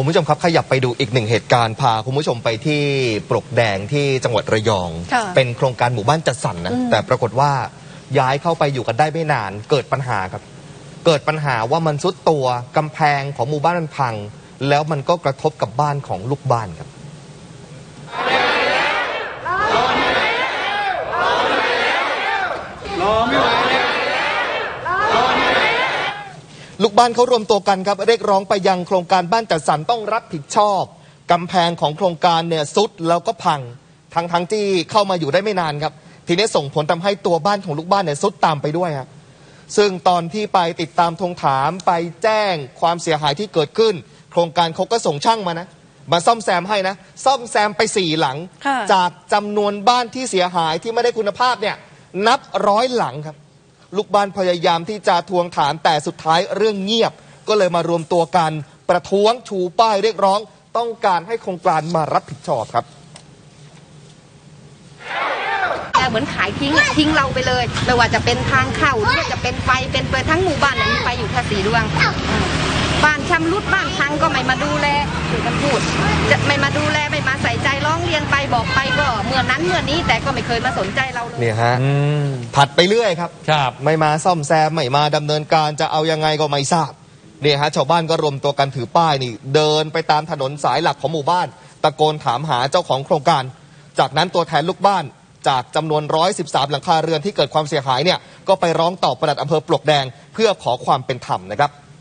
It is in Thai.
คุณผู้ชมครับขยับไปดูอีกหนึ่งเหตุการณ์พาคุณผู้ชมไปที่ปลกแดงที่จังหวัดระยอง ค่ะเป็นโครงการหมู่บ้านจัดสรรนะอืม แต่ปรากฏว่าย้ายเข้าไปอยู่กันได้ไม่นาน เกิดปัญหาครับ เกิดปัญหาว่ามันซุดตัวกำแพงของหมู่บ้านมันพัง แล้วมันก็กระทบกับบ้านของลูกบ้านครับ ลูกบ้านเขารวมตัวกันครับ เรียกร้องไปยังโครงการบ้านจัดสรรต้องรับผิดชอบกำแพงของโครงการเนี่ยซุดแล้วก็พังทั้งทั้งที่เข้ามาอยู่ได้ไม่นานครับ ทีนี้ส่งผลทำให้ตัวบ้านของลูกบ้านเนี่ยซุดตามไปด้วยครับซึ่งตอนที่ไปติดตามทวงถามไปแจ้งความเสียหายที่เกิดขึ้น โครงการเขาก็ส่งช่างมานะมาซ่อมแซมให้นะ ซ่อมแซมไปสี่หลังค่ะจากจำนวนบ้านที่เสียหายที่ไม่ได้คุณภาพเนี่ยนับร้อยหลังครับ ลูกบ้านพยายามที่จะทวงถามแต่สุดท้ายเรื่องเงียบ ก็เลยมารวมตัวกัน ประท้วงชูป้ายเรียกร้อง ต้องการให้โครงการมารับผิดชอบครับแกเหมือนขายทิ้งทิ้งเราไปเลย ไม่ว่าจะเป็นทางเข้าหรือว่าจะเป็นไฟเป็นเปิดทั้งหมู่บ้านนี่ยมีไฟอยู่แค่สีดวง บ้านชำรุดบ้านพังก็ไม่มาดูแลถือกันพูด ร้องเรียนไปบอกไปก็เมื่อนั้นเมื่อนี้แต่ก็ไม่เคยมาสนใจเราเลย เนี่ยฮะอืมผัดไปเรื่อยครับ ครับ ไม่มาซ่อมแซม ไม่มาดำเนินการจะเอายังไงก็ไม่ทราบเนี่ยฮะชาวบ้านก็รวมตัวกันถือป้ายนี่ เดินไปตามถนนสายหลักของหมู่บ้าน ตะโกนถามหาเจ้าของโครงการ จากนั้นตัวแทนลูกบ้านจากจำนวน 113 หลังคาเรือนที่เกิดความเสียหายเนี่ยก็ไปร้องต่อปลัดอำเภอปลวกแดง เพื่อขอความเป็นธรรมนะครับ